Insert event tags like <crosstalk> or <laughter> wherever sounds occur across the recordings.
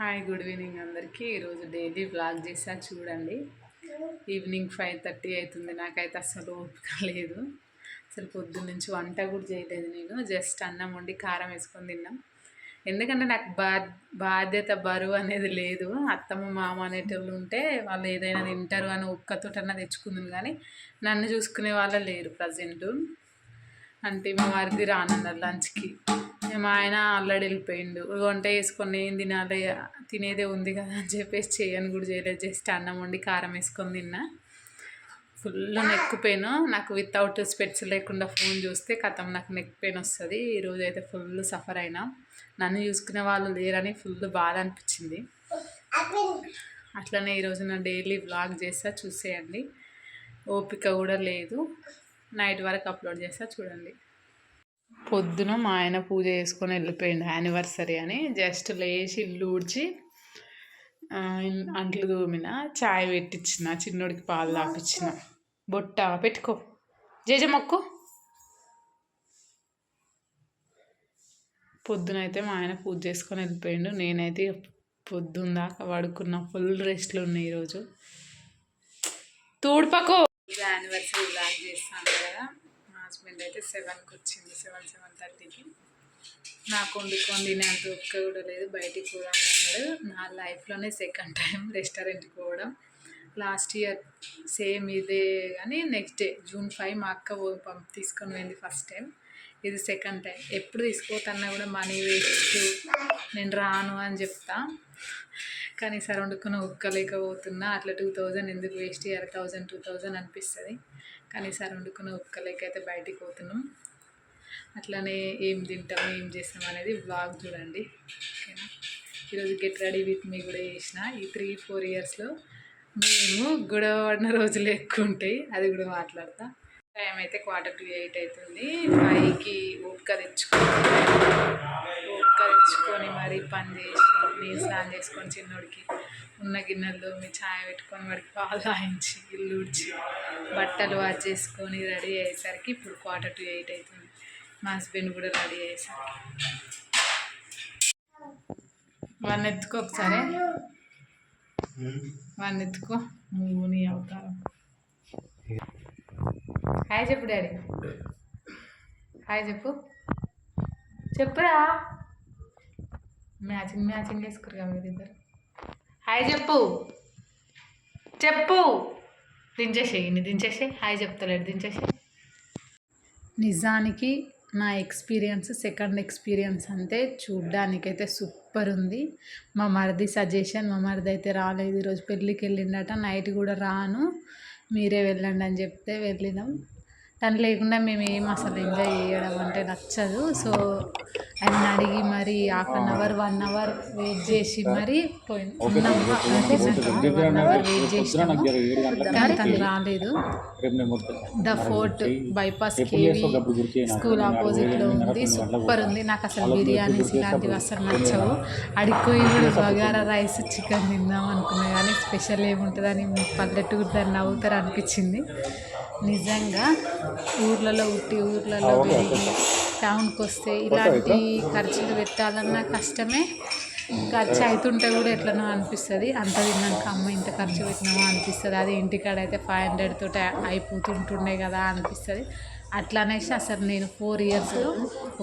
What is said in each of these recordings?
Hi good evening అందరికీ. ఈరోజు daily blog చేసా చూడండి. ఈవినింగ్ ఫైవ్ థర్టీ అవుతుంది నాకైతే అసలు ఓపిక లేదు. అసలు పొద్దున్న నుంచి వంట కూడా చేయలేదు నేను జస్ట్ అన్నం వండి కారం వేసుకొని తిన్నాం. ఎందుకంటే నాకు బా బాధ్యత బరువు అనేది లేదు. అత్తమ్మ మామ అనేటోళ్ళు ఉంటే వాళ్ళు ఏదైనా తింటారు అని ఒక్కతోటన్నా తెచ్చుకుందాం కానీ నన్ను చూసుకునే వాళ్ళు లేరు ప్రజెంట్. అంటే మా వారిది రానన్నారు లంచ్కి. మా ఆయన ఆల్రెడీ వెళ్ళిపోయిండు. వంట వేసుకొని ఏం తినాలి తినేదే ఉంది కదా అని చెప్పేసి చేయని కూడా చేయలేదు. జస్ట్ అన్నం వండి కారం వేసుకొని తిన్నా. Full neck pain. నాకు వితౌట్ స్పెట్స్ లేకుండా ఫోన్ చూస్తే కథం నాకు నెక్ పెయిన్ వస్తుంది. ఈరోజు అయితే ఫుల్ సఫర్ అయినా. నన్ను చూసుకునే వాళ్ళు లేరని ఫుల్ బాధ అనిపించింది. అట్లనే ఈరోజు నా డైలీ వ్లాగ్ చేస్తా చూసేయండి. ఓపిక కూడా లేదు. నైట్ వరకు అప్లోడ్ చేస్తా చూడండి. పొద్దున మా ఆయన పూజ చేసుకొని వెళ్ళిపోయిండు యానివర్సరీ అని. జస్ట్ లేచి ఇల్లు ఊడ్చి అంట్లు తోమిన చాయ్ పెట్టించిన చిన్నోడికి పాలు తాపించిన బొట్ట పెట్టుకో. జేజ మొక్కు పొద్దునైతే మా ఆయన పూజ చేసుకొని వెళ్ళిపోయిండు. నేనైతే పొద్దున్న దాకా పడుకున్న ఫుల్ రెస్ట్లు ఉన్నాయి ఈరోజు. తూడ్పకు యానివర్సరీ బ్లాక్ చేస్తాను కదా. హస్బెండ్ అయితే సెవెన్కి వచ్చింది సెవెన్ సెవెన్ థర్టీకి. నాకు వండుకొని తినేంత ఒక్క కూడా లేదు బయటికి కూడా ఉన్నాడు నా లైఫ్లోనే సెకండ్ టైం <laughs> రెస్టారెంట్కి పోవడం. లాస్ట్ ఇయర్ సేమ్ ఇదే కానీ నెక్స్ట్ డే జూన్ ఫైవ్ మా అక్క పంప్ తీసుకొని పోయింది ఫస్ట్ టైం. ఇది సెకండ్ టైం. ఎప్పుడు తీసుకోవద్దన్నా కూడా మనీ వేస్ట్. నేను రాను అని చెప్తా. కానీ సార్ వండుకున్న ఒక్కలేకపోతున్నా అట్లా టూ థౌజండ్ ఎందుకు వేస్ట్ చేయాలి? థౌజండ్ టూ థౌజండ్ అనిపిస్తుంది. కానీ సార్ వండుకున్న అయితే బయటికి పోతున్నాం. అట్లనే ఏం తింటాం ఏం చేస్తాం అనేది బ్లాగ్ చూడండి. ఓకేనా? ఈరోజు గెట్ రెడీ విత్ మీ కూడా చేసిన ఈ త్రీ ఫోర్ ఇయర్స్లో మేము గొడవ పడిన రోజులు ఎక్కువ ఉంటాయి అది కూడా మాట్లాడతా. టైం అయితే క్వార్టర్ టు ఎయిట్ అవుతుంది ఫైవ్కి ఓపిక తెచ్చుకొని ఓపిక తెచ్చుకొని మరీ పని చేసి నేను స్నానం చేసుకొని చిన్నోడికి ఉన్న గిన్నెల్లో మీ ఛాయ్ పెట్టుకొని వాడికి పాలు తాయించి ఇల్లు ఉడిచి బట్టలు వాష్ చేసుకొని రెడీ అయ్యేసరికి ఇప్పుడు క్వార్టర్ టు ఎయిట్ అవుతుంది మా హస్బెండ్ కూడా రెడీ అయ్యేసరికి. వాడిని ఎత్తుకో ఒకసారి. వాడిని ఎత్తుకో. నువ్వు నీ అవతారం. హాయ్ చెప్పు డాడీ. హాయ్ చెప్పు. చెప్పురా. మ్యాచింగ్ మ్యాచింగ్ వేసుకురుగా కదా మీరు ఇద్దరు. హాయ్ చెప్పు. చెప్పు. దించేసే ఇన్ని దించేసి హాయ్ చెప్తలేడు దించేసి నిజానికి నా ఎక్స్పీరియన్స్ సెకండ్ ఎక్స్పీరియన్స్ అంతే. చూడ్డానికైతే సూపర్ ఉంది. మా మరిది సజెషన్ మా మరిది అయితే రాలేదు. ఈరోజు పెళ్ళికి వెళ్ళిండట నైట్ కూడా రాను. మీరే వెళ్ళండి అని చెప్తే వెళ్ళినాం. తను లేకుండా మేము ఏం అసలు ఎంజాయ్ చేయడం అంటే నచ్చదు. సో ఆయన అడిగి మరి half an hour one hour wait చేసి మరి పోయినాము వన్ అవర్ వెయిట్ చేసినాము. కానీ తను రాలేదు. The fort bypass KV school ఆపోజిట్లో ఉంది. సూపర్ ఉంది. నాకు అసలు బిర్యానీస్ ఇలాంటివి అసలు నచ్చవు. అడిగిపోయి కూడా బగారా రైస్ చికెన్ తిందాం అనుకున్నా కానీ స్పెషల్ ఏముంటుందని పల్లెటూరు దాన్ని నవ్వుతారు అనిపించింది. నిజంగా ఊర్లలో ఉట్టి ఊర్లలో పెరిగి టౌన్కి వస్తే ఇలాంటి ఖర్చులు పెట్టాలన్నా కష్టమే. ఖర్చు అవుతుంటే కూడా ఎట్లనో అనిపిస్తుంది. అంత తిన్నాక అమ్మ ఇంత ఖర్చు పెట్టినామో అనిపిస్తుంది. అది ఇంటికాడ అయితే ఫైవ్ హండ్రెడ్ తోటి అయిపోతుంటుండే కదా అనిపిస్తుంది. అట్లా అనేసి అసలు నేను ఫోర్ ఇయర్స్లో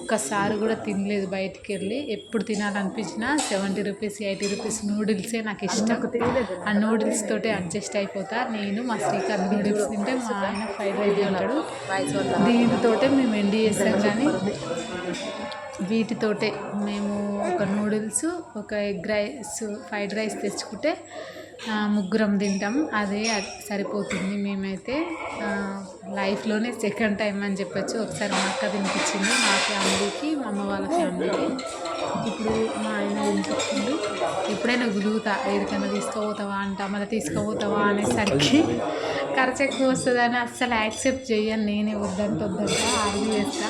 ఒక్కసారి కూడా తినలేదు బయటికి వెళ్ళి. ఎప్పుడు తినాలనిపించినా సెవెంటీ రూపీస్ ఎయిటీ రూపీస్ నూడిల్సే నాకు ఇష్టం. ఆ నూడిల్స్ తోటి అడ్జస్ట్ అయిపోతా. నేను మా శ్రీకాంత్ నూడిల్స్ తింటే మా ఆయన ఫ్రైడ్ రైస్ ఉంటాడు దీనితోటే మేము ఎండి చేస్తాం కానీ వీటితోటే మేము ఒక నూడిల్స్ ఒక ఎగ్ రైస్ ఫ్రైడ్ రైస్ తెచ్చుకుంటే ముగ్గురం తింటాం అదే సరిపోతుంది మేమైతే. లైఫ్లోనే సెకండ్ టైం అని చెప్పొచ్చు. ఒకసారి మా అక్క తినిపించింది మా ఫ్యామిలీకి మా అమ్మ వాళ్ళ ఫ్యామిలీకి. ఇప్పుడు మా ఆయన తినిపించిండు ఎప్పుడైనా గులుగుతా ఎక్కడికైనా తీసుకుపోతావా అంట మళ్ళీ తీసుకుపోతావా అనేసరికి ఖర్చు ఎక్కువ వస్తుందని అస్సలు యాక్సెప్ట్ చేయను నేనే. వద్దంటే వద్దంట ఆర్గ్యూ చేస్తా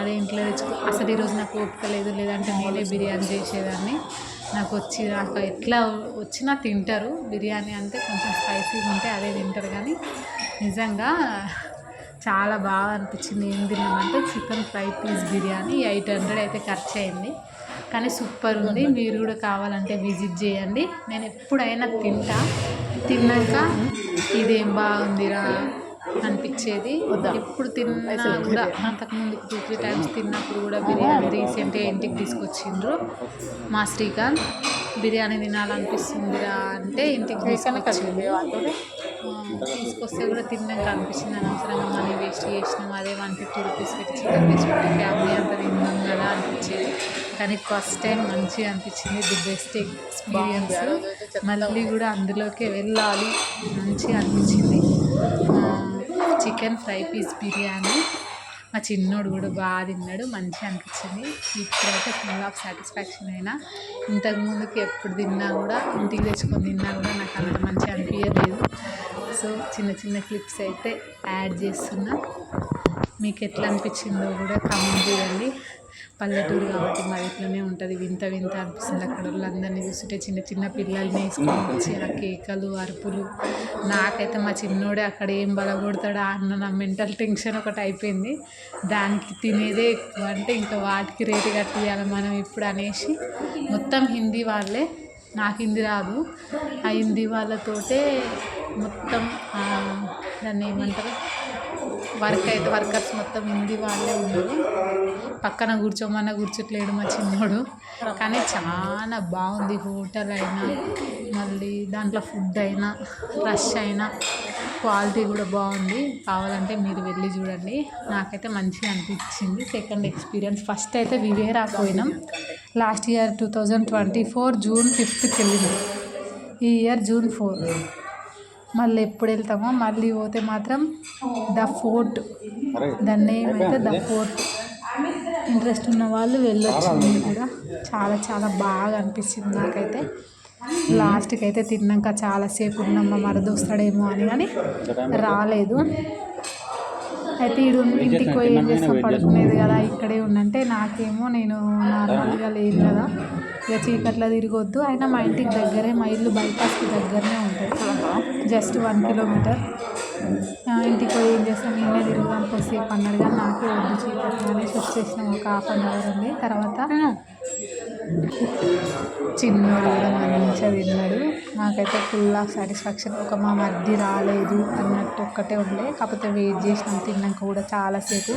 అదే ఇంట్లో తెచ్చుకో. అసలు ఈరోజు నాకు ఓపిక లేదు లేదంటే నేనే బిర్యానీ చేసేదాన్ని. నాకు వచ్చి నాకు ఎట్లా వచ్చినా తింటారు. బిర్యానీ అంటే కొంచెం స్పైసీగా ఉంటే అదే తింటారు కానీ నిజంగా చాలా బాగా అనిపించింది. ఏం తిన్నామంటే chicken fry piece biryani eight hundred అయితే ఖర్చు అయింది. కానీ సూపర్ ఉంది. మీరు కూడా కావాలంటే విజిట్ చేయండి. నేను ఎప్పుడైనా తింటా. తిన్నాక ఇదేం బాగుందిరా అనిపించేది. ఎప్పుడు తిన్నా కూడా అంతకుముందు టూ త్రీ టైమ్స్ తిన్నప్పుడు కూడా బిర్యానీ రీసెంట్గా ఇంటికి తీసుకొచ్చిండ్రు మా శ్రీకాంత్. బిర్యానీ తినాలనిపిస్తుందిరా అంటే ఇంటికి తీసుకొచ్చింది తీసుకొస్తే కూడా తిన్నాక అనిపించింది అనవసరంగా మనీ వేస్ట్ చేసినాం అదే వన్ ఫిఫ్టీ రూపీస్ పెట్టి చికెన్ ఫ్యామిలీ అంతా తిన్నాం కదా అనిపించేది. కానీ ఫస్ట్ టైం మంచిగా అనిపించింది ది బెస్ట్ ఎక్స్పీరియన్స్. మళ్ళీ కూడా అందులోకే వెళ్ళాలి మంచిగా అనిపించింది. Chicken fry piece biryani. మా చిన్నోడు కూడా బాగా తిన్నాడు మంచిగా అనిపించింది. ఇప్పుడైతే ఫుల్ ఆఫ్ సాటిస్ఫాక్షన్ అయినా. ఇంతకు ముందుకి ఎప్పుడు తిన్నా కూడా ఇంటికి తెచ్చుకొని తిన్నా కూడా నాకు అంత మంచిగా అనిపించలేదు. సో చిన్న చిన్న క్లిప్స్ అయితే యాడ్ చేస్తున్నా. మీకు ఎట్లా అనిపించిందో కూడా కామెంట్ చేయండి. పల్లెటూరు కాబట్టి మరి ఇట్లనే ఉంటుంది. వింత వింత అనిపిస్తుంది. అక్కడ వాళ్ళందరినీ చూస్తుంటే చిన్న చిన్న పిల్లల్ని వేసుకొని వచ్చి ఆ కేకలు అరుపులు. నాకైతే మా చిన్నోడే అక్కడ ఏం బలగొడతాడా అన్న నా మెంటల్ టెన్షన్ ఒకటి అయిపోయింది. దానికి తినేదే ఎక్కువ. అంటే ఇంకా వాటికి రేటు కట్టియాలి మనం ఇప్పుడు అనేసి మొత్తం హిందీ వాళ్ళే. నాకు హిందీ రాదు. ఆ హిందీ వాళ్ళతోటే మొత్తం దాన్ని ఏమంటారు? వర్క్ అయితే వర్కర్స్ మొత్తం హిందీ వాళ్ళే ఉన్నారు. పక్కన కూర్చోమన్నా కూర్చోట్లేడు మా చిన్నోడు. కానీ చాలా బాగుంది హోటల్ అయినా మళ్ళీ దాంట్లో ఫుడ్ అయినా రష్ అయినా క్వాలిటీ కూడా బాగుంది. కావాలంటే మీరు వెళ్ళి చూడండి. నాకైతే మంచిగా అనిపించింది. సెకండ్ ఎక్స్పీరియన్స్ ఫస్ట్ అయితే వివేరా పోయినాం. Last year two thousand twenty four June ఫిఫ్త్కి వెళ్ళినాం. ఈ ఇయర్ జూన్ ఫోర్ మళ్ళీ ఎప్పుడు వెళ్తామో మళ్ళీ పోతే మాత్రం ద ఫోర్ట్. దాని నేమ్ అయితే ద ఫోర్ట్. ఇంట్రెస్ట్ ఉన్న వాళ్ళు వెళ్ళొచ్చు మీరు కూడా. చాలా చాలా బాగా అనిపించింది నాకైతే. లాస్ట్కి అయితే తిన్నాక చాలాసేపు ఉన్నాం మా మరది వస్తాడేమో అని కానీ రాలేదు. అయితే ఈడు ఇంటికి పోయి ఏం చేస్తాం? పడుకునేది కదా ఇక్కడే ఉండంటే నాకేమో నేను నార్మల్గా లేదు కదా. ఇక చీకట్లో తిరగొద్దు. అయినా మా ఇంటికి దగ్గరే మా ఇల్లు బైపాస్కి దగ్గరనే ఉంటుంది. Just one kilometre. ఇంటికి పోయి ఏం చేస్తాం? నేనే తిరుగుదాం కొద్దిసేపు అన్నాడు కానీ నాకే వద్దు చీకట్లో అనేసి వచ్చేసినాం. ఒక హాఫ్ అన్ అవర్ ఉంది. తర్వాత చిన్నోడు కూడా మంచిగా తిన్నాడు. నాకైతే ఫుల్ ఆఫ్ సాటిస్ఫాక్షన్. ఒక మా మధ్య రాలేదు అన్నట్టు ఒక్కటే ఉండే. కాకపోతే వెయిట్ చేసినాం తిన్నాక కూడా చాలాసేపు.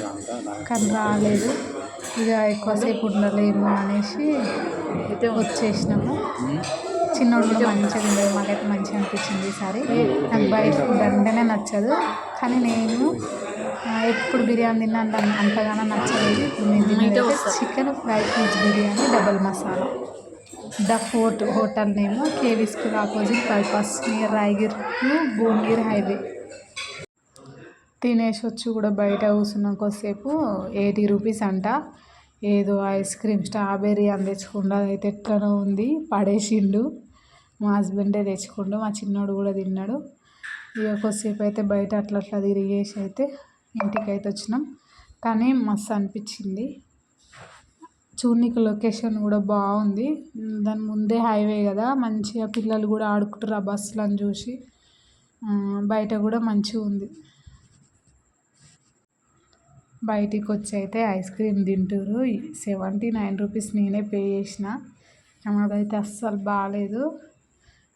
కానీ రాలేదు. ఇక ఎక్కువసేపు ఉండలేము అనేసి అయితే వచ్చేసినాము. చిన్నోడు కూడా మంచిగా తిన్నాడు మాకైతే మంచిగా అనిపించింది ఈసారి నాకు బయట ఫుడ్ అంటేనే నచ్చదు. కానీ నేను ఎప్పుడు బిర్యానీ తిన్నా అంత అంతగానో నచ్చలేదు ఇప్పుడు నేను తినేది chicken fry piece biryani double masala. The fort hotel name KV school opposite bypass near Raigir to Bhuvanagiri highway. తినేసి వచ్చి కూడా బయట కూర్చున్నాం కొద్దిసేపు ఎయిటీ రూపీస్ అంట. ఏదో ఐస్ క్రీమ్ స్ట్రాబెర్రీ అని తెచ్చుకుండా అయితే ఎట్లనో ఉంది. పడేసిండు. మా హస్బెండే తెచ్చుకుండు మా చిన్నోడు కూడా తిన్నాడు. ఇక కొద్దిసేపు అయితే బయట అట్లా అట్లా తిరిగేసి అయితే ఇంటికి అయితే వచ్చినాం. కానీ మస్తు అనిపించింది. చూడనీకి లొకేషన్ కూడా బాగుంది. దాని ముందే హైవే కదా మంచిగా పిల్లలు కూడా ఆడుకుంటారు ఆ బస్సులను చూసి. బయట కూడా మంచిగా ఉంది. బయటికి వచ్చి అయితే ఐస్ క్రీమ్ తింటారు సెవెంటీ నైన్ రూపీస్ నేనే పే చేసిన. అదైతే అస్సలు బాగాలేదు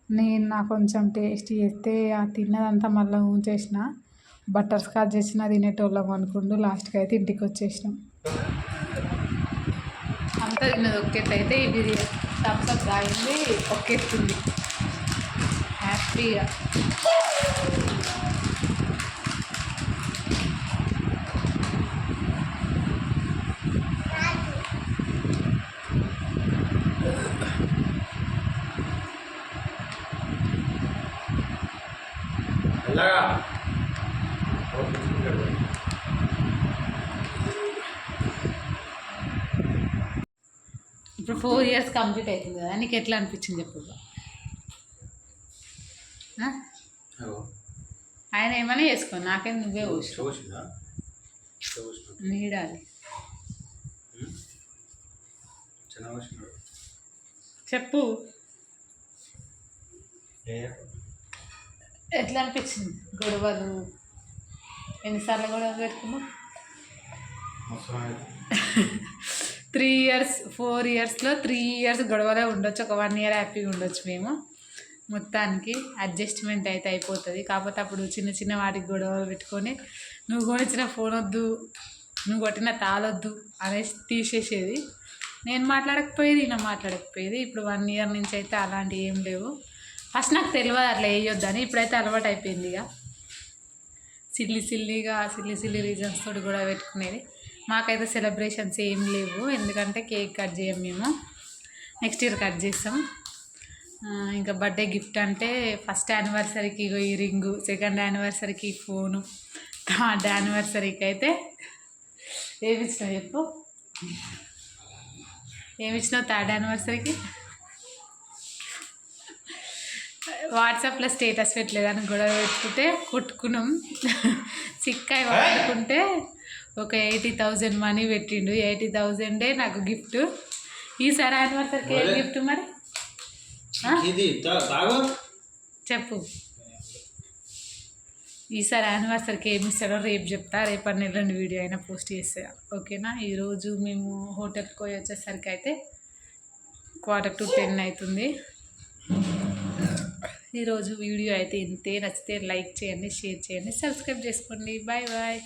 నేను నా కొంచెం టేస్ట్ చేస్తే ఆ తిన్నదంతా మళ్ళీ ఉంచేసిన బటర్ స్కాచ్ చేసిన తినేటోళ్ళం అనుకుంటూ లాస్ట్కి అయితే ఇంటికి వచ్చేసినాం. అంతా తిన్నది ఒక్కేట్లయితే ఈ బిర్యానీ. థమ్స్అప్ తాగింది ఒక్కెత్తుంది. హ్యాపీగా. ఇప్పుడు ఫోర్ ఇయర్స్ కంప్లీట్ అవుతుంది కదా నీకు ఎట్లా అనిపించింది చెప్పు? ఆయన ఏమైనా చేసుకో నాకేం నువ్వే నీడాలి. చెప్పు. ఎట్లా అనిపించింది గొడవలు? ఎన్నిసార్లు గొడవలు పెట్టుకున్నావు? అవసరం త్రీ ఇయర్స్ ఫోర్ ఇయర్స్లో త్రీ ఇయర్స్ గొడవలే ఉండొచ్చు. ఒక వన్ ఇయర్ హ్యాపీగా ఉండొచ్చు మేము. మొత్తానికి అడ్జస్ట్మెంట్ అయితే అయిపోతుంది. కాకపోతే అప్పుడు చిన్న చిన్న వాటికి గొడవలు పెట్టుకొని నువ్వు కొనిచ్చిన ఫోన్ వద్దు నువ్వు కొట్టిన తాళొద్దు అనేసి తీసేసేది. నేను మాట్లాడకపోయేది ఈయన మాట్లాడకపోయేది. ఇప్పుడు వన్ ఇయర్ నుంచి అయితే అలాంటివి ఏం లేవు. ఫస్ట్ నాకు తెలియదు అట్లా వేయొద్దని. ఇప్పుడైతే అలవాటు అయిపోయింది ఇక. సిల్లి సిల్లిగా సిల్లి సిల్లి రీజన్స్ తోటి కూడా పెట్టుకునేది. మాకైతే సెలబ్రేషన్స్ ఏం లేవు. ఎందుకంటే కేక్ కట్ చేయం మేము. నెక్స్ట్ ఇయర్ కట్ చేస్తాం. ఇంకా బర్త్డే గిఫ్ట్ అంటే ఫస్ట్ యానివర్సరీకి ఇగో ఈ రింగు సెకండ్ యానివర్సరీకి ఫోను థర్డ్ యానివర్సరీకి అయితే ఏమి ఇచ్చినావు చెప్పు? ఏమి ఇచ్చినావు థర్డ్ యానివర్సరీకి వాట్సాప్లో స్టేటస్ పెట్టలేదని గొడవ పెట్టుకుంటే కొట్టుకున్నాం. చిక్కాయి వాడుకుంటే ఒక ఎయిటీ థౌజండ్ మనీ పెట్టిండు. ఎయిటీ థౌజండే నాకు గిఫ్ట్. ఈసారి యానివర్సరీకి ఏ గిఫ్ట్ మరి? చెప్పు. ఈసారి యానివర్సరీకి ఏమి ఇస్తాడో రేపు చెప్తా. రేపటి నెల్లుండి వీడియో అయినా పోస్ట్ చేస్తా. ఓకేనా? ఈరోజు మేము హోటల్కి పోయి వచ్చేసరికి అయితే క్వార్టర్ టు టెన్ అవుతుంది. ఈరోజు వీడియో అయితే ఇంతే. నచ్చితే లైక్ చేయండి షేర్ చేయండి సబ్స్క్రైబ్ చేసుకోండి. Bye bye.